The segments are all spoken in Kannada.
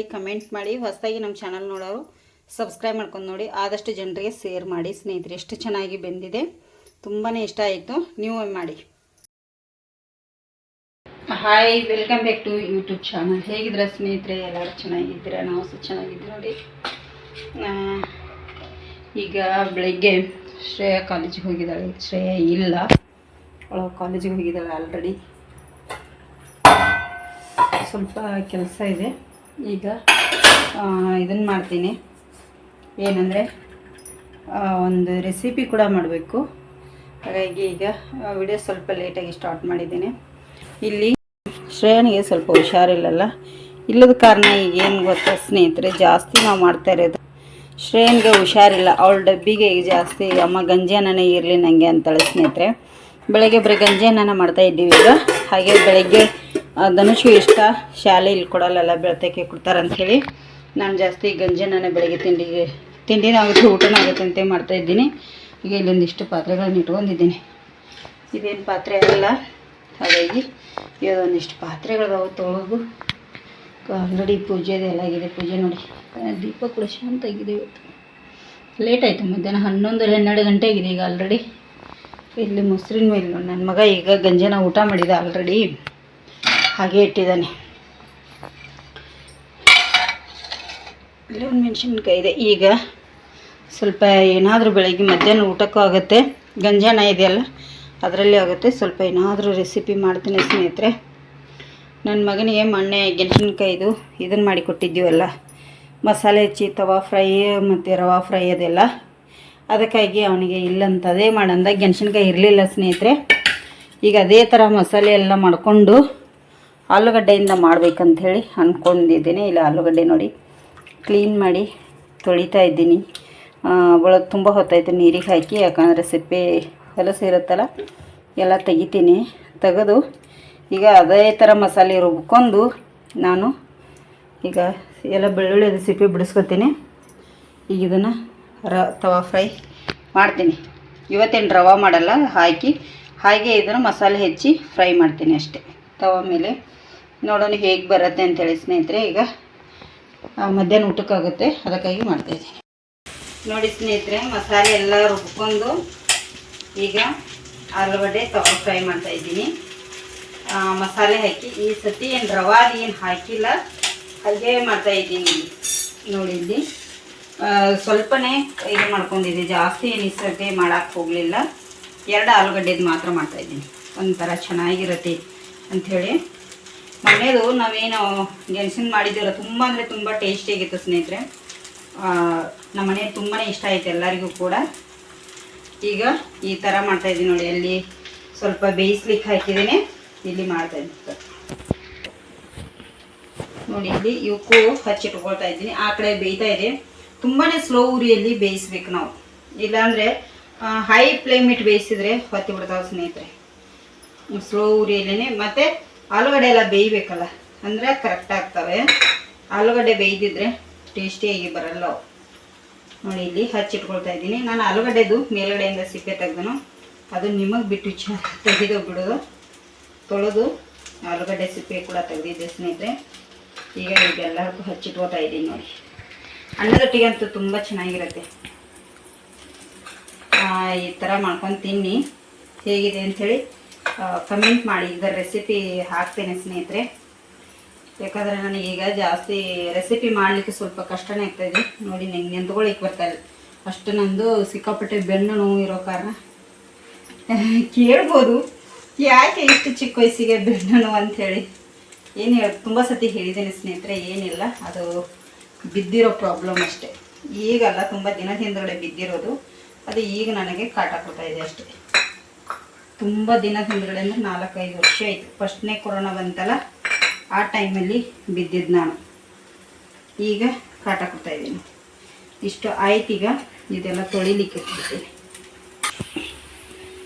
ಕಮೆಂಟ್ ಮಾಡಿ, ಹೊಸದಾಗಿ ನಮ್ಮ ಚಾನಲ್ ನೋಡೋರು ಸಬ್ಸ್ಕ್ರೈಬ್ ಮಾಡ್ಕೊಂಡು ನೋಡಿ, ಆದಷ್ಟು ಜನರಿಗೆ ಶೇರ್ ಮಾಡಿ, ಸ್ನೇಹಿತರೆ. ಎಷ್ಟು ಚೆನ್ನಾಗಿ ಬೆಂದಿದೆ ತುಂಬಾ ಇಷ್ಟ ಆಯಿತು. ನೀವು ಮಾಡಿ. Hi welcome back to YouTube channel ಹೇಗಿದ್ರೆ ಸ್ನೇಹಿತರೆ? ಎಲ್ಲರೂ ಚೆನ್ನಾಗಿದ್ದೀರಾ? ನಾವು ಸಹ ಚೆನ್ನಾಗಿದ್ದೀವಿ ನೋಡಿ. ಈಗ ಬೆಳಗ್ಗೆ ಶ್ರೇಯಾ ಕಾಲೇಜಿಗೆ ಹೋಗಿದ್ದಾಳೆ. ಶ್ರೇಯ ಇಲ್ಲ. ಅವಳು ಕಾಲೇಜಿಗೆ ಹೋಗಿದ್ದಾಳೆ ಆಲ್ರೆಡಿ ಸ್ವಲ್ಪ ಕೆಲಸ ಇದೆ. ಈಗ ಇದನ್ನು ಮಾಡ್ತೀನಿ. ಏನಂದರೆ ಒಂದು ರೆಸಿಪಿ ಕೂಡ ಮಾಡಬೇಕು. ಹಾಗಾಗಿ ಈಗ ವಿಡಿಯೋ ಸ್ವಲ್ಪ ಲೇಟಾಗಿ ಸ್ಟಾರ್ಟ್ ಮಾಡಿದ್ದೀನಿ. ಇಲ್ಲಿ ಶ್ರೇಯನಿಗೆ ಸ್ವಲ್ಪ ಹುಷಾರಿಲ್ಲಲ್ಲ. ಇಲ್ಲದ ಕಾರಣ ಈಗ ಏನು ಗೊತ್ತಾ ಸ್ನೇಹಿತರೆ, ಜಾಸ್ತಿ ನಾವು ಮಾಡ್ತಾ ಇರೋದು. ಶ್ರೇಯನ್ಗೆ ಹುಷಾರಿಲ್ಲ. ಅವಳ ಡಬ್ಬಿಗೆ ಈಗ ಜಾಸ್ತಿ, ಅಮ್ಮ ಗಂಜಿಯನ್ನೇ ಇರಲಿ ನನಗೆ ಅಂತಾಳೆ ಸ್ನೇಹಿತರೆ. ಬೆಳಗ್ಗೆ ಬರೀ ಗಂಜಿಯನ್ನ ಮಾಡ್ತಾ ಇದ್ದೀವಿ ಈಗ. ಹಾಗೆ ಬೆಳಗ್ಗೆ ಧನುಷು ಇಷ್ಟ. ಶಾಲೆ ಇಲ್ಲಿ ಕೊಡಲ್ಲ ಬೆಳತಕ್ಕೆ ಕೊಡ್ತಾರೆ ಅಂಥೇಳಿ ನಾನು ಜಾಸ್ತಿ ಗಂಜಿಯನ್ನ ಬೆಳಗ್ಗೆ ತಿಂಡಿಗೆ ತಿಂಡಿನಾಗುತ್ತೆ ಆಗುತ್ತೆ ಊಟನೂ ಆಗುತ್ತೆ ಅಂತ ಮಾಡ್ತಾ ಇದ್ದೀನಿ. ಈಗ ಇಲ್ಲೊಂದಿಷ್ಟು ಪಾತ್ರೆಗಳನ್ನ ಇಟ್ಕೊಂಡಿದ್ದೀನಿ. ಇದೇನು ಪಾತ್ರೆ ಅಲ್ಲ. ಹಾಗಾಗಿ ಇದೊಂದಿಷ್ಟು ಪಾತ್ರೆಗಳದಾವು, ತೊಳಗು. ಆಲ್ರೆಡಿ ಪೂಜೆದು ಎಲ್ಲ ಆಗಿದೆ. ಪೂಜೆ ನೋಡಿ. ದೀಪ ಕೂಡ ಶಾಂತ ಆಗಿದೆ ಇವತ್ತು. ಲೇಟ್ ಆಯಿತು, ಮಧ್ಯಾಹ್ನ ಹನ್ನೊಂದು ಹನ್ನೆರಡು ಗಂಟೆ ಆಗಿದೆ ಈಗ ಆಲ್ರೆಡಿ. ಇಲ್ಲಿ ಮೊಸರಿನ ಮೇಲೆ ನನ್ನ ಮಗ ಈಗ ಗಂಜನ ಊಟ ಮಾಡಿದ ಆಲ್ರೆಡಿ. ಹಾಗೆ ಇಟ್ಟಿದ್ದಾನೆ. ಇಲ್ಲಿ ಒಂದು ಮೆಣಸಿನ್ಕಾಯಿ ಇದೆ. ಈಗ ಸ್ವಲ್ಪ ಏನಾದರೂ ಬೆಳಗ್ಗೆ ಮಧ್ಯಾಹ್ನ ಊಟಕ್ಕೂ ಆಗುತ್ತೆ. ಗಂಜಾನ ಇದೆಯಲ್ಲ, ಅದರಲ್ಲಿ ಆಗುತ್ತೆ. ಸ್ವಲ್ಪ ಏನಾದರೂ ರೆಸಿಪಿ ಮಾಡ್ತೀನಿ ಸ್ನೇಹಿತರೆ. ನನ್ನ ಮಗನಿಗೆ ಮೊನ್ನೆ ಗೆಣಸಿನ್ಕಾಯಿದು ಇದನ್ನು ಮಾಡಿ ಕೊಟ್ಟಿದ್ದೀವಲ್ಲ. ಮಸಾಲೆ ಹೆಚ್ಚಿ, ತವಾ ಫ್ರೈ, ಮತ್ತು ರವಾ ಫ್ರೈ ಅದೆಲ್ಲ. ಅದಕ್ಕಾಗಿ ಅವನಿಗೆ ಇಲ್ಲಂತ ಅದೇ ಮಾಡಂದ. ಗೆಣಸಿನ್ಕಾಯಿ ಇರಲಿಲ್ಲ ಸ್ನೇಹಿತರೆ. ಈಗ ಅದೇ ಥರ ಮಸಾಲೆ ಎಲ್ಲ ಮಾಡಿಕೊಂಡು ಆಲೂಗಡ್ಡೆಯಿಂದ ಮಾಡ್ಬೇಕಂಥೇಳಿ ಅಂದ್ಕೊಂಡಿದ್ದೀನಿ ಇಲ್ಲ, ಆಲೂಗಡ್ಡೆ ನೋಡಿ ಕ್ಲೀನ್ ಮಾಡಿ ತೊಳಿತಾ ಇದ್ದೀನಿ. ಒಳಗೆ ತುಂಬ ಹೊತ್ತಾಯಿತು ನೀರಿಗೆ ಹಾಕಿ, ಯಾಕಂದರೆ ಸಿಪ್ಪೆ ಹೊಲಸು ಇರುತ್ತಲ್ಲ ಎಲ್ಲ ತೆಗಿತೀನಿ. ತೆಗೆದು ಈಗ ಅದೇ ಥರ ಮಸಾಲೆ ರುಬ್ಕೊಂಡು ನಾನು ಈಗ ಎಲ್ಲ ಬೆಳ್ಳುಳ್ಳಿ ಸಿಪ್ಪೆ ಬಿಡಿಸ್ಕೊತೀನಿ. ಈಗ ಇದನ್ನು ರ, ತವಾ ಫ್ರೈ ಮಾಡ್ತೀನಿ. ಇವತ್ತೇನು ರವಾ ಮಾಡಲ್ಲ, ಹಾಕಿ, ಹಾಗೆ ಇದನ್ನು ಮಸಾಲೆ ಹೆಚ್ಚಿ ಫ್ರೈ ಮಾಡ್ತೀನಿ ಅಷ್ಟೇ. ತವಾ ಮೇಲೆ ನೋಡೋಣ ಹೇಗೆ ಬರುತ್ತೆ ಅಂತ ಹೇಳಿ ಸ್ನೇಹಿತರೆ, ಈಗ ಮಧ್ಯಾಹ್ನ ಊಟಕ್ಕಾಗುತ್ತೆ. ಅದಕ್ಕಾಗಿ ಮಾಡ್ತಾಯಿದ್ದೀನಿ ನೋಡಿ ಸ್ನೇಹಿತರೆ, ಮಸಾಲೆ ಎಲ್ಲ ರುಬ್ಕೊಂಡು ಈಗ ಆಲೂಗಡ್ಡೆ ತಗೊಂಡು ಫ್ರೈ ಮಾಡ್ತಾ ಇದ್ದೀನಿ. ಮಸಾಲೆ ಹಾಕಿ, ಈ ಸತಿ ಏನು ರವಾ ಏನು ಹಾಕಿಲ್ಲ, ಹಾಗೆ ಮಾಡ್ತಾಯಿದ್ದೀನಿ ನೋಡಿ ಇಲ್ಲಿ ಸ್ವಲ್ಪನೇ ಇದು ಮಾಡ್ಕೊಂಡಿದ್ದೆ. ಜಾಸ್ತಿ ಏನು ಸತಿ ಮಾಡೋಕ್ಕೆ ಹೋಗಲಿಲ್ಲ. ಎರಡು ಆಲೂಗಡ್ಡೆದು ಮಾತ್ರ ಮಾಡ್ತಾಯಿದ್ದೀನಿ ಒಂಥರ ಚೆನ್ನಾಗಿರುತ್ತೆ ಅಂಥೇಳಿ ಮನೇದು ನಾವೇನು ಗೆಣಸಿನ ಮಾಡಿದ್ದೀವಲ್ಲ ತುಂಬ ಅಂದರೆ ತುಂಬ ಟೇಸ್ಟಿಯಾಗಿತ್ತು ಸ್ನೇಹಿತರೆ. ಆ, ನಮ್ಮ ಮನೆ ತುಂಬಾ ಇಷ್ಟ ಆಯ್ತು ಎಲ್ಲರಿಗೂ ಕೂಡ. ಈಗ ಈ ಥರ ಮಾಡ್ತಾಯಿದ್ದೀನಿ ನೋಡಿ ಅಲ್ಲಿ ಸ್ವಲ್ಪ ಬೇಯಿಸ್ಲಿಕ್ಕೆ ಹಾಕಿದ್ದೀನಿ. ಇಲ್ಲಿ ಮಾಡ್ತಾಯಿದ್ದೀನಿ ನೋಡಿ ಇಲ್ಲಿ ಇವಕ್ಕೂ ಹಚ್ಚಿಟ್ಕೊಳ್ತಾ ಇದ್ದೀನಿ. ಆ ಕಡೆ ಬೇಯ್ತಾ ಇದೆ. ತುಂಬಾ ಸ್ಲೋ ಉರಿಯಲ್ಲಿ ಬೇಯಿಸ್ಬೇಕು ನಾವು. ಇಲ್ಲಾಂದರೆ ಹೈ ಫ್ಲೇಮ್ ಇಟ್ಟು ಬೇಯಿಸಿದ್ರೆ ಹೊತ್ತಿ ಬಿಡ್ತಾವೆ ಸ್ನೇಹಿತರೆ. ಸ್ಲೋ ಉರಿಯಲ್ಲೇ ಮತ್ತು ಆಲೂಗಡ್ಡೆ ಎಲ್ಲ ಬೇಯಬೇಕಲ್ಲ? ಅಂದರೆ ಕರೆಕ್ಟ್ ಆಗ್ತವೆ. ಆಲೂಗಡ್ಡೆ ಬೇಯ್ದಿದ್ರೆ ಟೇಸ್ಟಿಯಾಗಿ ಬರಲ್ಲ. ನೋಡಿ, ಇಲ್ಲಿ ಹಚ್ಚಿಟ್ಕೊಳ್ತಾ ಇದ್ದೀನಿ. ನಾನು ಆಲೂಗಡ್ಡೆದು ಮೇಲುಗಡೆಯಿಂದ ಸಿಪ್ಪೆ ತೆಗ್ದನು. ಅದು ನಿಮಗೆ ಬಿಟ್ಟು ತೆಗೆದು ಬಿಡೋದು. ತೊಳೆದು ಆಲೂಗಡ್ಡೆ ಸಿಪ್ಪೆ ಕೂಡ ತೆಗೆದಿದ್ದೆ ಸ್ನೇಹಿತರೆ. ಈಗ ಇದೆಲ್ಲರಿಗೂ ಹಚ್ಚಿಟ್ಕೋತಾ ಇದ್ದೀನಿ ನೋಡಿ. ಅನ್ನದೊಟ್ಟಿಗೆ ಅಂತೂ ತುಂಬ ಚೆನ್ನಾಗಿರುತ್ತೆ. ಈ ಥರ ಮಾಡ್ಕೊಂಡು ತಿನ್ನಿ. ಹೇಗಿದೆ ಅಂಥೇಳಿ ಕಮೆಂಟ್ ಮಾಡಿ ಇದರ ರೆಸಿಪಿ ಹಾಕ್ತೇನೆ ಸ್ನೇಹಿತರೆ. ಯಾಕಂದರೆ ನನಗೀಗ ಜಾಸ್ತಿ ರೆಸಿಪಿ ಮಾಡಲಿಕ್ಕೆ ಸ್ವಲ್ಪ ಕಷ್ಟನೇ ಇದೆ. ನೋಡಿ ನಂಗೆ ನಿಂತ್ಕೊಳ್ಳಿಕ್ಕೆ ಬರ್ತಾ ಇಲ್ಲ ಅಷ್ಟು ನಂದು ಸಿಕ್ಕಾಪಟ್ಟೆ ಬೆನ್ನು ನೋವು ಇರೋ ಕಾರಣ. ಕೇಳ್ಬೋದು. ಯಾಕೆ ಇಷ್ಟು ಚಿಕ್ಕ ವಯಸ್ಸಿಗೆ ಬೆನ್ನು ನೋವು ಅಂಥೇಳಿ ಏನು ಹೇಳ, ತುಂಬ ಸತಿ ಹೇಳಿದ್ದೇನೆ ಸ್ನೇಹಿತರೆ, ಏನಿಲ್ಲ. ಅದು ಬಿದ್ದಿರೋ ಪ್ರಾಬ್ಲಮ್ ಅಷ್ಟೇ. ಈಗಲ್ಲ ತುಂಬ ದಿನದ ಹಿಂದ್ಗಡೆ ಬಿದ್ದಿರೋದು. ಅದು ಈಗ ನನಗೆ ಕಾಟ ಕೊಡ್ತಾ ಇದೆ ಅಷ್ಟೇ. ತುಂಬ ದಿನದ ಹಿಂದ್ಗಡೆ ಅಂದರೆ ನಾಲ್ಕೈದು ವರ್ಷ ಆಯಿತು. ಫಸ್ಟ್ನೇ ಕೊರೋನಾ ಬಂತಲ್ಲ, ಆ ಟೈಮಲ್ಲಿ ಬಿದ್ದಿದ್ದು ನಾನು. ಈಗ ಕಾಟ ಕೊಡ್ತಾ ಇದ್ದೀನಿ. ಇಷ್ಟು ಆಯ್ತು ಈಗ ಇದೆಲ್ಲ ತೊಳಿಲಿಕ್ಕೆ ಇಟ್ಬಿಡ್ತೀನಿ.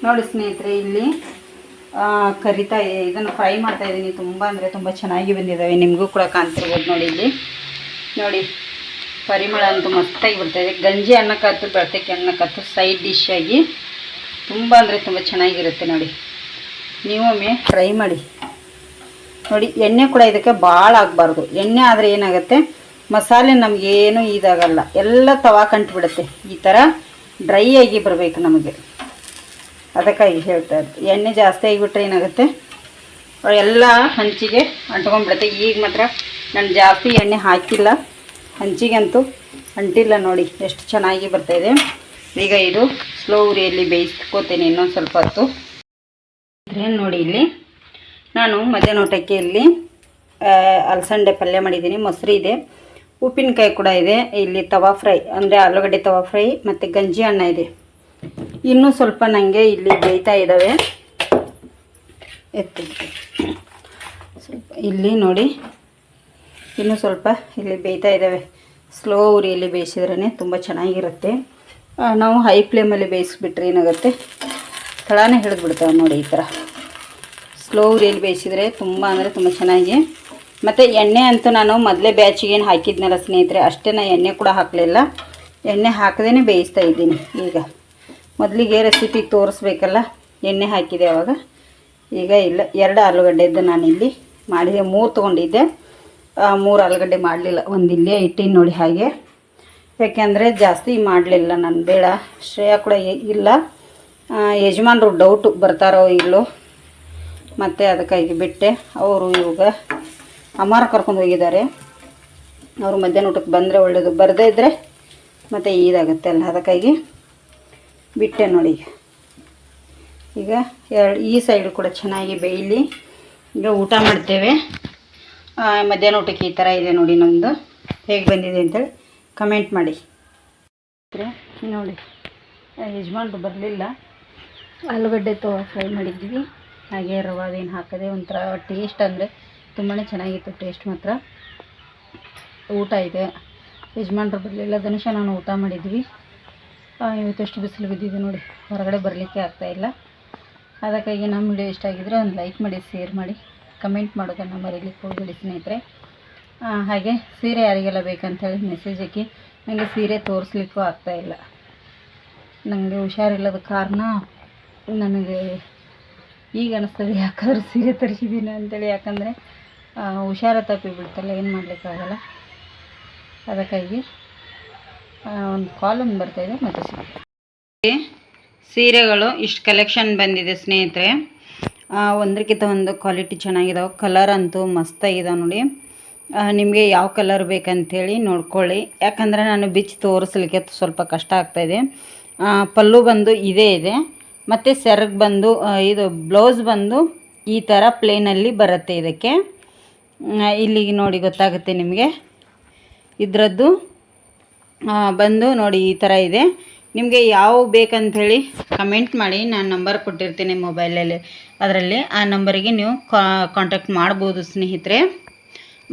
ನೋಡಿ ಸ್ನೇಹಿತರೆ, ಇಲ್ಲಿ ಕರಿತಾ ಇದನ್ನು ಫ್ರೈ ಮಾಡ್ತಾ ಇದ್ದೀನಿ. ತುಂಬ ಅಂದರೆ ತುಂಬ ಚೆನ್ನಾಗಿ ಬಂದಿದ್ದಾವೆ. ನಿಮಗೂ ಕೂಡ ಕಾಣ್ತಿರ್ಬೋದು ನೋಡಿ ಇಲ್ಲಿ. ನೋಡಿ, ಪರಿಮಳ ಅಂತೂ ಮಸ್ತಾಗಿ ಬರ್ತಾಯಿದೆ ಗಂಜಿ ಅನ್ನಕ್ಕತ್ತು ಅನ್ನ ಅನ್ನಕ್ಕತ್ತು ಸೈಡ್ ಡಿಶ್ ಆಗಿ ತುಂಬ ಅಂದರೆ ತುಂಬ ಚೆನ್ನಾಗಿರುತ್ತೆ ನೋಡಿ. ನೀವೊಮ್ಮೆ ಫ್ರೈ ಮಾಡಿ. ನೋಡಿ, ಎಣ್ಣೆ ಕೂಡ ಇದಕ್ಕೆ ಭಾಳ ಆಗಬಾರ್ದು. ಎಣ್ಣೆ ಆದರೆ ಏನಾಗುತ್ತೆ, ಮಸಾಲೆ ನಮಗೇನು ಇದಾಗಲ್ಲ. ಎಲ್ಲ ತವಾ ಕಂಟ್ಬಿಡುತ್ತೆ. ಈ ಥರ ಡ್ರೈ ಆಗಿ ಬರಬೇಕು ನಮಗೆ. ಅದಕ್ಕಾಗಿ ಹೇಳ್ತಾ ಇದ್ದು ಎಣ್ಣೆ ಜಾಸ್ತಿ ಆಗಿಬಿಟ್ರೆ ಏನಾಗುತ್ತೆ, ಎಲ್ಲ ಹಂಚಿಗೆ ಅಂಟ್ಕೊಂಡ್ಬಿಡುತ್ತೆ. ಈಗ ಮಾತ್ರ ನಾನು ಜಾಸ್ತಿ ಎಣ್ಣೆ ಹಾಕಿಲ್ಲ. ಹಂಚಿಗಂತೂ ಅಂಟಿಲ್ಲ ನೋಡಿ, ಎಷ್ಟು ಚೆನ್ನಾಗಿ ಬರ್ತಾಯಿದೆ ಈಗ ಇದು ಸ್ಲೋ ಉರಿಯಲ್ಲಿ ಬೇಯಿಸ್ಕೋತೇನೆ ಇನ್ನೊಂದು ಸ್ವಲ್ಪ ಹೊತ್ತು. ನೋಡಿ ಇಲ್ಲಿ. ನಾನು ಮಧ್ಯಾಹ್ನ ಊಟಕ್ಕೆ ಇಲ್ಲಿ ಅಲಸಂಡೆ ಪಲ್ಯ ಮಾಡಿದ್ದೀನಿ. ಮೊಸರು ಇದೆ. ಉಪ್ಪಿನಕಾಯಿ ಕೂಡ ಇದೆ. ಇಲ್ಲಿ ತವಾ ಫ್ರೈ, ಅಂದರೆ ಆಲೂಗಡ್ಡೆ ತವಾ ಫ್ರೈ ಮತ್ತು ಗಂಜಿ ಅನ್ನ ಇದೆ. ಇನ್ನೂ ಸ್ವಲ್ಪ ನನಗೆ ಇಲ್ಲಿ ಬೇಯ್ತಾ ಇದ್ದಾವೆ ಎತ್ತಿ. ಸ್ವಲ್ಪ ಇಲ್ಲಿ ನೋಡಿ. ಇನ್ನೂ ಸ್ವಲ್ಪ ಇಲ್ಲಿ ಬೇಯ್ತಾ ಇದ್ದಾವೆ ಸ್ಲೋ ಉರಿಯಲ್ಲಿ ಬೇಯಿಸಿದ್ರೇ ತುಂಬ ಚೆನ್ನಾಗಿರುತ್ತೆ. ನಾವು ಹೈ ಫ್ಲೇಮಲ್ಲಿ ಬೇಯಿಸ್ಬಿಟ್ರೆ ಏನಾಗುತ್ತೆ? ತಳಾನೇ ಹಿಡಿದು ಬಿಡ್ತಾವೆ ನೋಡಿ ಈ ಥರ ಸ್ಲೋ ಉರಿಯಲ್ಲಿ ಬೇಯಿಸಿದರೆ ತುಂಬ ಅಂದರೆ ತುಂಬ ಚೆನ್ನಾಗಿ. ಮತ್ತು ಎಣ್ಣೆ ಅಂತೂ ನಾನು ಮೊದಲೇ ಬ್ಯಾಚಿಗೆ ಏನು ಹಾಕಿದ್ನಲ್ಲ ಸ್ನೇಹಿತರೆ, ಅಷ್ಟೇ ನಾನು ಎಣ್ಣೆ ಕೂಡ ಹಾಕಲಿಲ್ಲ. ಎಣ್ಣೆ ಹಾಕದೇ ಬೇಯಿಸ್ತಾ ಇದ್ದೀನಿ ಈಗ. ಮೊದಲಿಗೆ ರೆಸಿಪಿ ತೋರಿಸ್ಬೇಕಲ್ಲ, ಎಣ್ಣೆ ಹಾಕಿದೆ ಅವಾಗ. ಈಗ ಇಲ್ಲ, ಎರಡು ಆಲೂಗಡ್ಡೆದ್ದು ನಾನಿಲ್ಲಿ ಮಾಡಿದೆ, ಮೂರು ತೊಗೊಂಡಿದ್ದೆ. ಮೂರು ಆಲೂಗಡ್ಡೆ ಮಾಡಲಿಲ್ಲ ಒಂದು ಇಲ್ಲೇ ಇಟ್ಟಿನ ನೋಡಿ ಹಾಗೆ. ಯಾಕೆಂದರೆ ಜಾಸ್ತಿ ಮಾಡಲಿಲ್ಲ ನಾನು ಬೇಡ. ಶ್ರೇಯ ಕೂಡ ಇಲ್ಲ. ಯಜಮಾನ್ರು ಡೌಟು ಬರ್ತಾರೋ ಇಲ್ಲೋ. ಮತ್ತು ಅದಕ್ಕಾಗಿ ಬಿಟ್ಟೆ. ಅವರು ಇವಾಗ ಅಮ್ಮಾರ ಕರ್ಕೊಂಡು ಹೋಗಿದ್ದಾರೆ. ಅವರು ಮಧ್ಯಾಹ್ನ ಊಟಕ್ಕೆ ಬಂದರೆ ಒಳ್ಳೆಯದು ಬರದೇ ಇದ್ದರೆ ಮತ್ತು ಇದಾಗುತ್ತೆ ಅಲ್ಲ. ಅದಕ್ಕಾಗಿ ಬಿಟ್ಟೆ ನೋಡಿ. ಈಗ ಎರಡು ಈ ಸೈಡ್ ಕೂಡ ಚೆನ್ನಾಗಿ ಬೇಯಲಿ. ಈಗ ಊಟ ಮಾಡ್ತೇವೆ. ಮಧ್ಯಾಹ್ನ ಊಟಕ್ಕೆ ಈ ಥರ ಇದೆ ನೋಡಿ ನಮ್ಮದು ಹೇಗೆ ಬಂದಿದೆ ಅಂತೇಳಿ. ಕಮೆಂಟ್ ಮಾಡಿ. ನೋಡಿ ಯಜಮಾನ್ರು ಬರಲಿಲ್ಲ. ಆಲೂಗಡ್ಡೆ ತೋ ಫ್ರೈ ಮಾಡಿದ್ವಿ. ಹಾಗೆ ರವಾದೇನು ಹಾಕದೆ ಒಂಥರ ಟೇಸ್ಟ್ ಅಂದರೆ ತುಂಬಾ ಚೆನ್ನಾಗಿತ್ತು ಟೇಸ್ಟ್ ಮಾತ್ರ. ಊಟ ಇದೆ. ಯಜಮಾನ್ರು ಬರಲಿಲ್ಲ. ಧನುಷ, ನಾನು ಊಟ ಮಾಡಿದ್ವಿ. ಇವತ್ತೆಷ್ಟು ಬಿಸಿಲು ಬಿದ್ದಿದೆ ನೋಡಿ. ಹೊರಗಡೆ ಬರಲಿಕ್ಕೆ ಆಗ್ತಾಯಿಲ್ಲ ಅದಕ್ಕಾಗಿ ನಮ್ಮ ವಿಡಿಯೋ ಇಷ್ಟ ಆಗಿದ್ರೆ ಒಂದು ಲೈಕ್ ಮಾಡಿ ಶೇರ್ ಮಾಡಿ. ಕಮೆಂಟ್ ಮಾಡೋದನ್ನು ಮರೀಲಿಕ್ಕೆ ಹೋಗಬೇಡಿ ಸ್ನೇಹಿತರೆ. ಹಾಗೆ ಸೀರೆ ಯಾರಿಗೆಲ್ಲ ಬೇಕಂತೇಳಿ ಮೆಸೇಜ್ ಹಾಕಿ. ನನಗೆ ಸೀರೆ ತೋರಿಸ್ಲಿಕ್ಕೂ ಆಗ್ತಾಯಿಲ್ಲ ನನಗೆ ಹುಷಾರಿಲ್ಲದ ಕಾರಣ ನನಗೆ ಈಗ ಅನಿಸ್ತದೆ ಯಾಕಾದ್ರೂ ಸೀರೆ ತರಿಸಿದ್ದೀನಿ ಅಂತೇಳಿ. ಯಾಕಂದರೆ ಹುಷಾರ ತಪ್ಪಿ ಬಿಡ್ತಲ್ಲ, ಏನು ಮಾಡಲಿಕ್ಕಾಗಲ್ಲ. ಅದಕ್ಕಾಗಿ ಒಂದು ಕಾಲಮ್ ಬರ್ತಾಯಿದೆ ಮತ್ತೆ ಸೀರೆ ಸೀರೆಗಳು ಇಷ್ಟು ಕಲೆಕ್ಷನ್ ಬಂದಿದೆ ಸ್ನೇಹಿತರೆ. ಒಂದಕ್ಕಿಂತ ಒಂದು ಕ್ವಾಲಿಟಿ ಚೆನ್ನಾಗಿದಾವೆ. ಕಲರ್ ಅಂತೂ ಮಸ್ತಾಗಿದಾವೆ ನೋಡಿ. ನಿಮಗೆ ಯಾವ ಕಲರ್ ಬೇಕಂಥೇಳಿ ನೋಡ್ಕೊಳ್ಳಿ. ಯಾಕಂದರೆ ನಾನು ಬಿಚ್ಚಿ ತೋರಿಸ್ಲಿಕ್ಕೆ ಸ್ವಲ್ಪ ಕಷ್ಟ ಆಗ್ತಾಯಿದೆ ಪಲ್ಲು ಬಂದು ಇದೇ ಇದೆ. ಮತ್ತು ಸೆರಗ್ ಬಂದು ಇದು ಬ್ಲೌಸ್ ಬಂದು ಈ ಥರ ಪ್ಲೇನಲ್ಲಿ ಬರುತ್ತೆ ಇದಕ್ಕೆ. ಇಲ್ಲಿಗೆ ನೋಡಿ ಗೊತ್ತಾಗುತ್ತೆ ನಿಮಗೆ. ಇದರದ್ದು ಬಂದು ನೋಡಿ ಈ ಥರ ಇದೆ. ನಿಮಗೆ ಯಾವ ಬೇಕಂಥೇಳಿ ಕಮೆಂಟ್ ಮಾಡಿ. ನಾನು ನಂಬರ್ ಕೊಟ್ಟಿರ್ತೀನಿ ಮೊಬೈಲಲ್ಲಿ ಅದರಲ್ಲಿ. ಆ ನಂಬರಿಗೆ ನೀವು ಕಾಂಟ್ಯಾಕ್ಟ್ ಮಾಡ್ಬೋದು ಸ್ನೇಹಿತರೆ.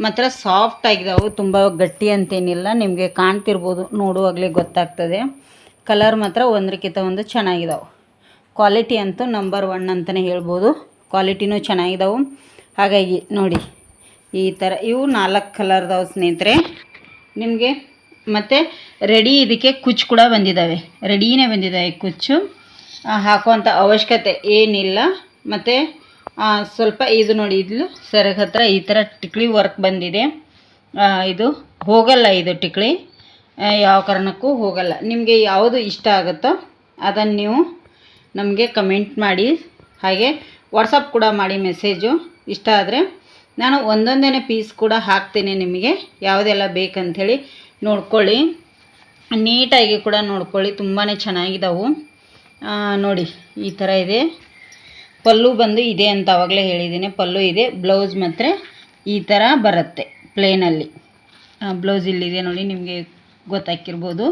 ಮಾತ್ರ ಸಾಫ್ಟ್ ಆಗಿದಾವೆ, ತುಂಬ ಗಟ್ಟಿ ಅಂತೇನಿಲ್ಲ, ನಿಮಗೆ ಕಾಣ್ತಿರ್ಬೋದು ನೋಡುವಾಗಲೇ ಗೊತ್ತಾಗ್ತದೆ. ಕಲರ್ ಮಾತ್ರ ಒಂದಕ್ಕಿಂತ ಒಂದು ಚೆನ್ನಾಗಿದಾವೆ. ಕ್ವಾಲಿಟಿ ಅಂತೂ ನಂಬರ್ ಒನ್ ಅಂತಲೇ ಹೇಳ್ಬೋದು. ಕ್ವಾಲಿಟಿನೂ ಚೆನ್ನಾಗಿದಾವೆ. ಹಾಗಾಗಿ ನೋಡಿ, ಈ ಥರ ಇವು ನಾಲ್ಕು ಕಲರ್ದಾವು ಸ್ನೇಹಿತರೆ. ನಿಮಗೆ ಮತ್ತು ರೆಡಿ ಇದಕ್ಕೆ ಕುಚ್ಚು ಕೂಡ ಬಂದಿದ್ದಾವೆ ರೆಡಿನೇ ಬಂದಿದ್ದಾವೆ ಕುಚ್ಚು. ಹಾಕುವಂಥ ಅವಶ್ಯಕತೆ ಏನಿಲ್ಲ. ಮತ್ತು ಸ್ವಲ್ಪ ಇದು ನೋಡಿ ಇದು ಸರಗ ಹತ್ರ ಈ ಥರ ಟಿಕ್ಲಿ ವರ್ಕ್ ಬಂದಿದೆ. ಇದು ಹೋಗಲ್ಲ ಇದು ಟಿಕ್ಲಿ ಯಾವ ಕಾರಣಕ್ಕೂ ಹೋಗಲ್ಲ. ನಿಮಗೆ ಯಾವುದು ಇಷ್ಟ ಆಗುತ್ತೋ ಅದನ್ನು ನೀವು ನಮಗೆ ಕಮೆಂಟ್ ಮಾಡಿ. ಹಾಗೆ ವಾಟ್ಸಪ್ ಕೂಡ ಮಾಡಿ ಮೆಸೇಜು ಇಷ್ಟ ಆದರೆ ನಾನು ಒಂದೊಂದೇ ಪೀಸ್ ಕೂಡ ಹಾಕ್ತೀನಿ ನಿಮಗೆ. ಯಾವುದೆಲ್ಲ ಬೇಕಂಥೇಳಿ ನೋಡ್ಕೊಳ್ಳಿ. ನೀಟಾಗಿ ಕೂಡ ನೋಡ್ಕೊಳ್ಳಿ. ತುಂಬಾ ಚೆನ್ನಾಗಿದ್ದಾವೆ ನೋಡಿ, ಈ ಥರ ಇದೆ. ಪಲ್ಲು ಬಂದು ಇದೆ ಅಂತ ಆವಾಗಲೇ ಹೇಳಿದ್ದೀನಿ. ಪಲ್ಲು ಇದೆ, ಬ್ಲೌಸ್ ಮಾತ್ರ ಈ ಥರ ಬರುತ್ತೆ ಪ್ಲೇನಲ್ಲಿ ಬ್ಲೌಸ್ ಇಲ್ಲಿದೆ ನೋಡಿ, ನಿಮಗೆ ಗೊತ್ತಾಕಿರ್ಬೋದು.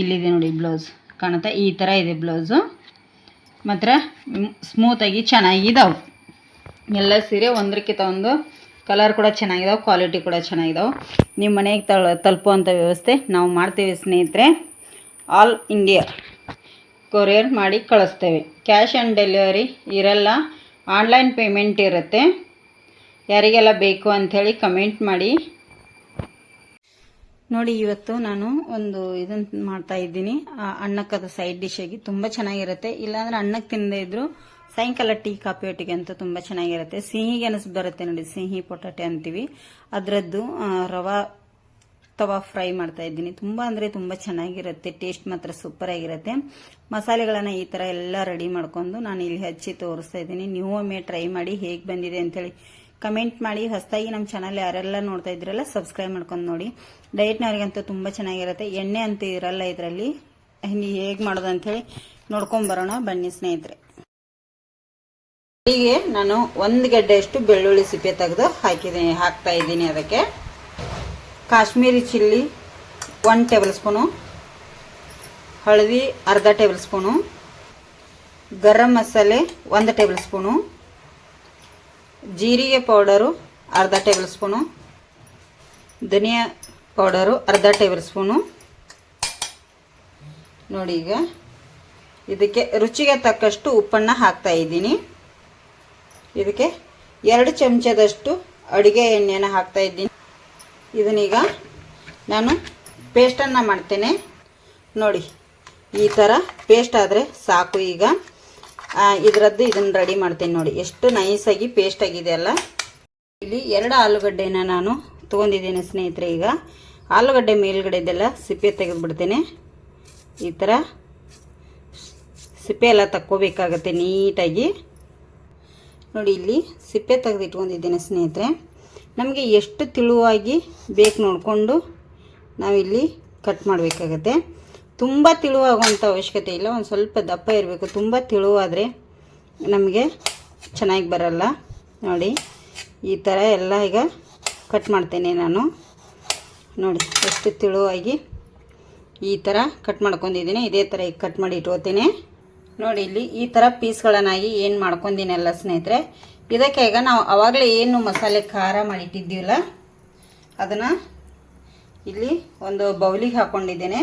ಇಲ್ಲಿದೆ ನೋಡಿ ಬ್ಲೌಸ್ ಕಾಣುತ್ತೆ, ಈ ಥರ ಇದೆ ಬ್ಲೌಸು. ಮಾತ್ರ ಸ್ಮೂತಾಗಿ ಚೆನ್ನಾಗಿದ್ದಾವೆ ಎಲ್ಲ ಸೀರೆ ಒಂದಕ್ಕಿಂತ ಒಂದು ಕಲರ್ ಕೂಡ ಚೆನ್ನಾಗಿದಾವೆ ಕ್ವಾಲಿಟಿ ಕೂಡ ಚೆನ್ನಾಗಿದಾವೆ. ನಿಮ್ಮ ಮನೆಗೆ ತಲ ತಲುಪುವಂಥ ವ್ಯವಸ್ಥೆ ನಾವು ಮಾಡ್ತೀವಿ ಸ್ನೇಹಿತರೆ. ಆಲ್ ಇಂಡಿಯಾ ಕೊರಿಯರ್ ಮಾಡಿ ಕಳಿಸ್ತೇವೆ. ಕ್ಯಾಶ್ ಆನ್ ಡೆಲಿವರಿ ಇರಲ್ಲ ಆನ್ಲೈನ್ ಪೇಮೆಂಟ್ ಇರುತ್ತೆ. ಯಾರಿಗೆಲ್ಲ ಬೇಕು ಅಂಥೇಳಿ ಕಮೆಂಟ್ ಮಾಡಿ. ನೋಡಿ ಇವತ್ತು ನಾನು ಒಂದು ಇದನ್ನ ಮಾಡ್ತಾ ಇದ್ದೀನಿ. ಆ, ಅನ್ನಕ್ಕದು ಸೈಡ್ ಡಿಶ್ ಆಗಿ ತುಂಬ ಚೆನ್ನಾಗಿರುತ್ತೆ. ಇಲ್ಲಾಂದ್ರೆ ಅನ್ನಕ್ಕೆ ತಿಂದೇ ಇದ್ರು ಸಾಯಂಕಾಲ ಟೀ ಕಾಫಿ ಒಟ್ಟಿಗೆ ಅಂತೂ ತುಂಬ ಚೆನ್ನಾಗಿರುತ್ತೆ. ಸಿಹಿಗೆ ಅನಿಸ್ ಬರುತ್ತೆ ನೋಡಿ ಸಿಹಿ ಪೊಟಾಟೆ ಅಂತೀವಿ. ಅದರದ್ದು ರವಾ ತವಾ ಫ್ರೈ ಮಾಡ್ತಾ ಇದ್ದೀನಿ. ತುಂಬ ಅಂದರೆ ತುಂಬ ಚೆನ್ನಾಗಿರುತ್ತೆ ಟೇಸ್ಟ್ ಮಾತ್ರ ಸೂಪರ್ ಆಗಿರುತ್ತೆ. ಮಸಾಲೆಗಳನ್ನು ಈ ಥರ ಎಲ್ಲ ರೆಡಿ ಮಾಡ್ಕೊಂಡು ನಾನು ಇಲ್ಲಿ ಹಚ್ಚಿ ತೋರಿಸ್ತಾ ಇದ್ದೀನಿ. ನೀವು ಒಮ್ಮೆ ಟ್ರೈ ಮಾಡಿ ಹೇಗೆ ಬಂದಿದೆ ಅಂತೇಳಿ ಕಮೆಂಟ್ ಮಾಡಿ. ಹೊಸದಾಗಿ ನಮ್ಮ ಚಾನಲ್ ಯಾರೆಲ್ಲ ನೋಡ್ತಾ ಇದ್ರಲ್ಲ ಸಬ್ಸ್ಕ್ರೈಬ್ ಮಾಡ್ಕೊಂಡು ನೋಡಿ. ಡಯಟ್ನವ್ರಿಗಂತೂ ತುಂಬ ಚೆನ್ನಾಗಿರುತ್ತೆ. ಎಣ್ಣೆ ಅಂತೂ ಇರಲ್ಲ ಇದರಲ್ಲಿ. ಹೇಗೆ ಮಾಡೋದು ಅಂಥೇಳಿ ನೋಡ್ಕೊಂಬರೋಣ ಬನ್ನಿ ಸ್ನೇಹಿತರೆ. ಹೀಗೆ ನಾನು ಒಂದು ಗಡ್ಡೆಯಷ್ಟು ಬೆಳ್ಳುಳ್ಳಿ ಸಿಪ್ಪೆ ತೆಗೆದು ಹಾಕಿದ್ದೀನಿ ಹಾಕ್ತಾ ಇದ್ದೀನಿ ಅದಕ್ಕೆ. Kashmiri chilli one tablespoon. ಹಳದಿ, ಅರ್ಧ ಟೇಬಲ್ ಸ್ಪೂನು. ಗರಂ ಮಸಾಲೆ, ಒಂದು ಟೇಬಲ್ ಸ್ಪೂನು. ಜೀರಿಗೆ ಪೌಡರು, ಅರ್ಧ ಟೇಬಲ್ ಸ್ಪೂನು. ಧನಿಯಾ ಪೌಡರು, ಅರ್ಧ ಟೇಬಲ್ ಸ್ಪೂನು. ನೋಡಿ ಈಗ. ಇದಕ್ಕೆ ರುಚಿಗೆ ತಕ್ಕಷ್ಟು ಉಪ್ಪನ್ನು ಹಾಕ್ತಾ ಇದ್ದೀನಿ. ಇದಕ್ಕೆ ಎರಡು ಚಮಚದಷ್ಟು ಅಡುಗೆ ಎಣ್ಣೆನ ಹಾಕ್ತಾ ಇದ್ದೀನಿ. ಇದನ್ನೀಗ ನಾನು ಪೇಸ್ಟನ್ನು ಮಾಡ್ತೇನೆ. ನೋಡಿ, ಈ ಥರ ಪೇಸ್ಟ್ ಆದರೆ ಸಾಕು ಈಗ. ಇದರದ್ದು ಇದನ್ನು ರೆಡಿ ಮಾಡ್ತೇನೆ ನೋಡಿ. ಎಷ್ಟು ನೈಸಾಗಿ ಪೇಸ್ಟ್ ಆಗಿದೆ ಅಲ್ಲ. ಇಲ್ಲಿ ಎರಡು ಆಲೂಗಡ್ಡೆನ ನಾನು ತೊಗೊಂಡಿದ್ದೇನೆ ಸ್ನೇಹಿತರೆ ಈಗ. ಆಲೂಗಡ್ಡೆ ಮೇಲ್ಗಡೆದೆಲ್ಲ ಸಿಪ್ಪೆ ತೆಗೆದುಬಿಡ್ತೇನೆ. ಈ ಥರ ಸಿಪ್ಪೆ ಎಲ್ಲ ತಕ್ಕೋಬೇಕಾಗತ್ತೆ ನೀಟಾಗಿ. ನೋಡಿ, ಇಲ್ಲಿ ಸಿಪ್ಪೆ ತೆಗೆದು ಇಟ್ಕೊಂಡಿದ್ದೇನೆ ಸ್ನೇಹಿತರೆ. ನಮಗೆ ಎಷ್ಟು ತಿಳುವಾಗಿ ಬೇಕು ನೋಡಿಕೊಂಡು ನಾವಿಲ್ಲಿ ಕಟ್ ಮಾಡಬೇಕಾಗತ್ತೆ. ತುಂಬ ತಿಳುವಾಗುವಂಥ ಅವಶ್ಯಕತೆ ಇಲ್ಲ, ಒಂದು ಸ್ವಲ್ಪ ದಪ್ಪ ಇರಬೇಕು. ತುಂಬ ತಿಳುವಾದರೆ ನಮಗೆ ಚೆನ್ನಾಗಿ ಬರಲ್ಲ. ನೋಡಿ, ಈ ಥರ ಎಲ್ಲ ಈಗ ಕಟ್ ಮಾಡ್ತೇನೆ ನಾನು. ನೋಡಿ, ಎಷ್ಟು ತಿಳುವಾಗಿ ಈ ಥರ ಕಟ್ ಮಾಡ್ಕೊಂಡಿದ್ದೀನಿ. ಇದೇ ಥರ ಈಗ ಕಟ್ ಮಾಡಿ ಇಟ್ಕೋತೀನಿ. ನೋಡಿ ಇಲ್ಲಿ ಈ ಥರ ಪೀಸ್ಗಳನ್ನಾಗಿ ಏನು ಮಾಡ್ಕೊಂಡಿನಲ್ಲ ಸ್ನೇಹಿತರೆ? ಇದಕ್ಕೆ ಈಗ ನಾವು ಆವಾಗಲೇ ಏನು ಮಸಾಲೆ ಖಾರ ಮಾಡಿಟ್ಟಿದ್ದೀವಲ್ಲ, ಅದನ್ನು ಇಲ್ಲಿ ಒಂದು ಬೌಲಿಗೆ ಹಾಕ್ಕೊಂಡಿದ್ದೇನೆ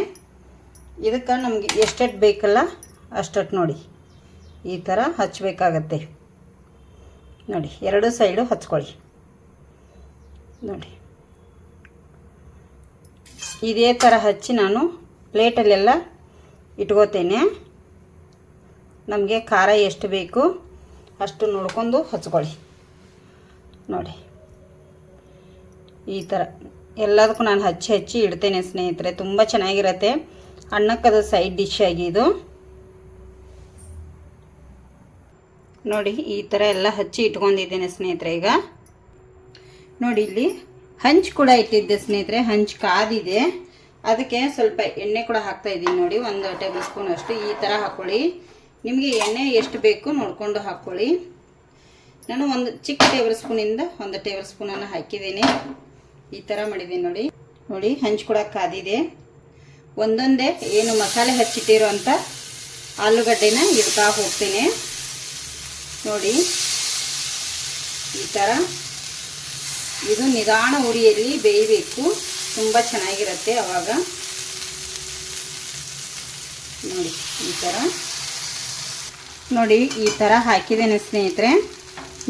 ಇದಕ್ಕೆ ನಮಗೆ ಎಷ್ಟೆಟ್ಟು ಬೇಕಲ್ಲ ಅಷ್ಟಟ್ಟು ನೋಡಿ, ಈ ಥರ ಹಚ್ಚಬೇಕಾಗತ್ತೆ ನೋಡಿ, ಎರಡು ಸೈಡು ಹಚ್ಕೊಳ್ಳಿ. ನೋಡಿ. ಇದೇ ಥರ ಹಚ್ಚಿ ನಾನು ಪ್ಲೇಟಲ್ಲೆಲ್ಲ ಇಟ್ಕೋತೇನೆ. ನಮಗೆ ಖಾರ ಎಷ್ಟು ಬೇಕು ಅಷ್ಟು ನೋಡ್ಕೊಂಡು ಹಚ್ಕೊಳ್ಳಿ. ನೋಡಿ. ಈ ಥರ ಎಲ್ಲದಕ್ಕೂ ನಾನು ಹಚ್ಚಿ ಹಚ್ಚಿ ಇಡ್ತೇನೆ ಸ್ನೇಹಿತರೆ, ತುಂಬ ಚೆನ್ನಾಗಿರತ್ತೆ. ಅನ್ನಕ್ಕದು ಸೈಡ್ ಡಿಶ್ ಆಗಿ ಇದು. ನೋಡಿ, ಈ ಥರ ಎಲ್ಲ ಹಚ್ಚಿ ಇಟ್ಕೊಂಡಿದ್ದೇನೆ ಸ್ನೇಹಿತರೆ ಈಗ. ನೋಡಿ, ಇಲ್ಲಿ ಹಂಚು ಕೂಡ ಇಟ್ಟಿದ್ದೆ ಸ್ನೇಹಿತರೆ, ಹಂಚು ಕಾದಿದೆ. ಅದಕ್ಕೆ ಸ್ವಲ್ಪ ಎಣ್ಣೆ ಕೂಡ ಹಾಕ್ತಾ ಇದ್ದೀನಿ ನೋಡಿ, ಒಂದು ಟೇಬಲ್ ಸ್ಪೂನ್ ಅಷ್ಟು ಈ ಥರ ಹಾಕ್ಕೊಳ್ಳಿ ನಿಮಗೆ ಎಣ್ಣೆ ಎಷ್ಟು ಬೇಕು ನೋಡಿಕೊಂಡು ಹಾಕ್ಕೊಳ್ಳಿ ನಾನು ಒಂದು ಚಿಕ್ಕ ಟೇಬಲ್ ಸ್ಪೂನಿಂದ ಒಂದು ಟೇಬಲ್ ಸ್ಪೂನನ್ನು ಹಾಕಿದ್ದೀನಿ. ಈ ಥರ ಮಾಡಿದ್ದೀನಿ ನೋಡಿ. ನೋಡಿ ಹಂಚ್ಕೊಡಕ್ಕೆ ಕೂಡ ಕಾದಿದೆ. ಒಂದೊಂದೇ ಏನು ಮಸಾಲೆ ಹಚ್ಚಿಟ್ಟಿರೋ ಅಂಥ ಆಲೂಗಡ್ಡೆನ ಇಡ್ತಾ ಹೋಗ್ತೀನಿ. ನೋಡಿ, ಈ ಥರ. ಇದು ನಿಧಾನ ಉರಿಯಲ್ಲಿ ಬೇಯಬೇಕು. ತುಂಬ ಚೆನ್ನಾಗಿರುತ್ತೆ ಅವಾಗ. ನೋಡಿ, ಈ ಥರ. ನೋಡಿ, ಈ ಥರ ಹಾಕಿದ್ದೇನೆ ಸ್ನೇಹಿತರೆ.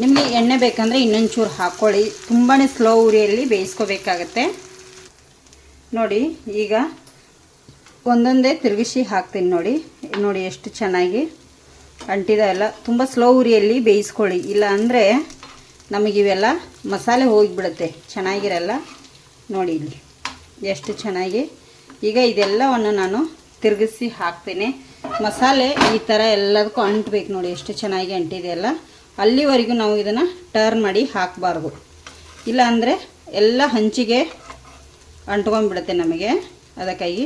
ನಿಮಗೆ ಎಣ್ಣೆ ಬೇಕಂದರೆ ಇನ್ನೊಂದು ಚೂರು ಹಾಕ್ಕೊಳ್ಳಿ ತುಂಬಾ ಸ್ಲೋ ಉರಿಯಲ್ಲಿ ಬೇಯಿಸ್ಕೋಬೇಕಾಗತ್ತೆ. ನೋಡಿ, ಈಗ ಒಂದೊಂದೇ ತಿರುಗಿಸಿ ಹಾಕ್ತೀನಿ ನೋಡಿ. ನೋಡಿ ಎಷ್ಟು ಚೆನ್ನಾಗಿ ಅಂಟಿದ ಎಲ್ಲ. ತುಂಬ ಸ್ಲೋ ಉರಿಯಲ್ಲಿ ಬೇಯಿಸ್ಕೊಳ್ಳಿ. ಇಲ್ಲ ಅಂದರೆ ನಮಗಿವೆಲ್ಲ ಮಸಾಲೆ ಹೋಗಿಬಿಡುತ್ತೆ. ಚೆನ್ನಾಗಿರಲ್ಲ. ನೋಡಿ ಇಲ್ಲಿ, ಎಷ್ಟು ಚೆನ್ನಾಗಿ. ಈಗ ಇದೆಲ್ಲವನ್ನು ನಾನು ತಿರುಗಿಸಿ ಹಾಕ್ತೇನೆ. ಮಸಾಲೆ ಈ ಥರ ಎಲ್ಲದಕ್ಕೂ ಅಂಟಬೇಕು ನೋಡಿ ಎಷ್ಟು ಚೆನ್ನಾಗಿ ಅಂಟಿದೆಯಲ್ಲ ಅಲ್ಲಿವರೆಗೂ ನಾವು ಇದನ್ನು ಟರ್ನ್ ಮಾಡಿ ಹಾಕಬಾರ್ದು. ಇಲ್ಲ ಅಂದರೆ ಎಲ್ಲ ಹಂಚಿಗೆ ಅಂಟ್ಕೊಂಡ್ಬಿಡುತ್ತೆ ನಮಗೆ. ಅದಕ್ಕಾಗಿ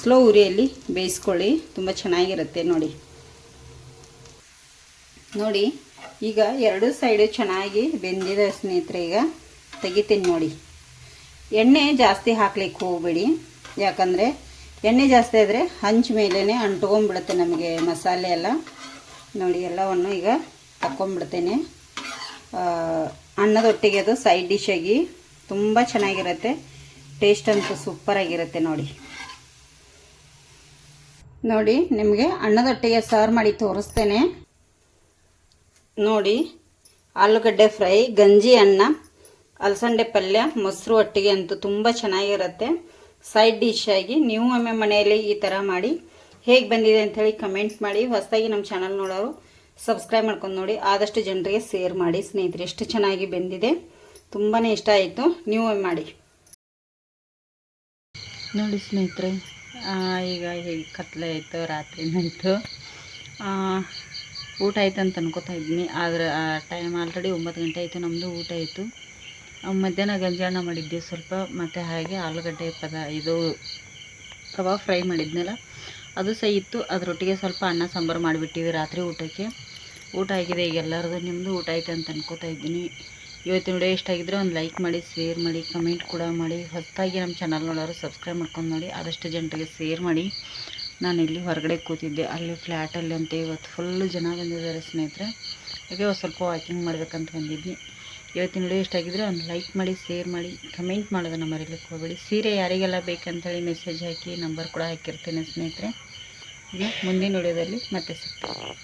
ಸ್ಲೋ ಉರಿಯಲ್ಲಿ ಬೇಯಿಸ್ಕೊಳ್ಳಿ. ತುಂಬ ಚೆನ್ನಾಗಿರುತ್ತೆ ನೋಡಿ. ನೋಡಿ, ಈಗ ಎರಡು ಸೈಡು ಚೆನ್ನಾಗಿ ಬೆಂದಿದೆ ಸ್ನೇಹಿತರೆ, ಈಗ ತೆಗಿತೀನಿ ನೋಡಿ. ಎಣ್ಣೆ ಜಾಸ್ತಿ ಹಾಕ್ಲಿಕ್ಕೆ ಹೋಗಬೇಡಿ. ಯಾಕಂದರೆ ಎಣ್ಣೆ ಜಾಸ್ತಿ ಆದರೆ ಹಂಚು ಮೇಲೇ ಅಂಟ್ಕೊಂಡ್ಬಿಡುತ್ತೆ ನಮಗೆ ಮಸಾಲೆ ಎಲ್ಲ. ನೋಡಿ, ಎಲ್ಲವನ್ನು ಈಗ ತಕ್ಕೊಂಬಿಡ್ತೇನೆ ಅನ್ನದೊಟ್ಟಿಗೆ ಅದು ಸೈಡ್ ಡಿಶ್ ಆಗಿ ತುಂಬ ಚೆನ್ನಾಗಿರುತ್ತೆ. ಟೇಸ್ಟ್ ಅಂತೂ ಸೂಪರಾಗಿರುತ್ತೆ ನೋಡಿ. ನೋಡಿ, ನಿಮಗೆ ಅನ್ನದೊಟ್ಟಿಗೆ ಸರ್ವ್ ಮಾಡಿ ತೋರಿಸ್ತೇನೆ. ನೋಡಿ, ಆಲೂಗಡ್ಡೆ ಫ್ರೈ ಗಂಜಿ ಅನ್ನ, ಅಲಸಂಡೆ ಪಲ್ಯ, ಮೊಸರು ಒಟ್ಟಿಗೆ ಅಂತೂ ತುಂಬ ಚೆನ್ನಾಗಿರುತ್ತೆ. ಸೈಡ್ ಡಿಶ್ ಆಗಿ ನೀವು ಒಮ್ಮೆ ಮನೆಯಲ್ಲಿ ಈ ಥರ ಮಾಡಿ ಹೇಗೆ ಬಂದಿದೆ ಅಂಥೇಳಿ ಕಮೆಂಟ್ ಮಾಡಿ. ಹೊಸದಾಗಿ ನಮ್ಮ ಚಾನಲ್ ನೋಡೋರು ಸಬ್ಸ್ಕ್ರೈಬ್ ಮಾಡ್ಕೊಂಡು ನೋಡಿ. ಆದಷ್ಟು ಜನರಿಗೆ ಶೇರ್ ಮಾಡಿ. ಸ್ನೇಹಿತರೆ ಎಷ್ಟು ಚೆನ್ನಾಗಿ ಬೆಂದಿದೆ. ತುಂಬಾ ಇಷ್ಟ ಆಯಿತು. ನೀವು ಮಾಡಿ. ನೋಡಿ ಸ್ನೇಹಿತರೆ ಆ, ಈಗ ಹೇಗೆ ಕತ್ಲೆ ಆಯಿತು ರಾತ್ರಿ ಆಯಿತು. ಊಟ ಆಯ್ತು ಅಂತ ಅನ್ಕೋತಾ ಇದ್ದೀನಿ. ಆದರೆ ಟೈಮ್ ಆಲ್ರೆಡಿ ಒಂಬತ್ತು ಗಂಟೆ ಆಯಿತು. ನಮ್ಮದು ಊಟ ಆಯಿತು. ಆ, ಮಧ್ಯಾಹ್ನ ಗಂಜಿ ಅನ್ನ ಮಾಡಿದ್ದೆ ಸ್ವಲ್ಪ, ಮತ್ತು ಹಾಗೆ ಆಲೂಗಡ್ಡೆ ಪದ ಇದು ಕಬಾಬ್ ಫ್ರೈ ಮಾಡಿದ್ನಲ್ಲ, ಅದು ಸಹ ಇತ್ತು. ಅದರೊಟ್ಟಿಗೆ ಸ್ವಲ್ಪ ಅನ್ನ ಸಾಂಬಾರು ಮಾಡಿಬಿಟ್ಟಿವಿ ರಾತ್ರಿ ಊಟಕ್ಕೆ. ಊಟ ಆಗಿದೆ, ಈಗ ಎಲ್ಲರದು ನಿಮ್ಮದು ಊಟ ಆಯ್ತು ಅಂತ ಅನ್ಕೋತಾ ಇದ್ದೀನಿ. ಇವತ್ತಿನ ವಿಡಿಯೋ ಇಷ್ಟ ಆಗಿದ್ರೆ ಒಂದು ಲೈಕ್ ಮಾಡಿ, ಶೇರ್ ಮಾಡಿ, ಕಮೆಂಟ್ ಕೂಡ ಮಾಡಿ. ಹೊಸದಾಗಿ ನಮ್ಮ ಚಾನಲ್ ನೋಡೋರು ಸಬ್ಸ್ಕ್ರೈಬ್ ಮಾಡ್ಕೊಂಡು ನೋಡಿ, ಆದಷ್ಟು ಜನರಿಗೆ ಶೇರ್ ಮಾಡಿ. ನಾನು ಇಲ್ಲಿ ಹೊರಗಡೆ ಕೂತಿದ್ದೆ, ಅಲ್ಲಿ ಫ್ಲ್ಯಾಟಲ್ಲಿ ಅಂತ. ಇವತ್ತು ಫುಲ್ಲು ಜನ ಬಂದಿದ್ದಾರೆ ಸ್ನೇಹಿತರೆ. ಹಾಗೆ ಸ್ವಲ್ಪ ವಾಕಿಂಗ್ ಮಾಡಬೇಕಂತ ಬಂದಿದ್ನಿ ಇವತ್ತಿನ ವಿಡಿಯೋ ಇಷ್ಟ ಆಗಿದ್ರೆ ಒಂದು ಲೈಕ್ ಮಾಡಿ, ಶೇರ್ ಮಾಡಿ, ಕಮೆಂಟ್ ಮಾಡೋದನ್ನು ಮರೀಲಿಕ್ಕೆ ಹೋಗಬೇಡಿ. ಸೀರೆ ಯಾರಿಗೆಲ್ಲ ಬೇಕಂತೇಳಿ ಮೆಸೇಜ್ ಹಾಕಿ, ನಂಬರ್ ಕೂಡ ಹಾಕಿರ್ತೀನಿ ಸ್ನೇಹಿತರೆ. ಮುಂದಿನ ವಿಡಿಯೋದಲ್ಲಿ ಮತ್ತೆ ಸಿಗ್ತೀನಿ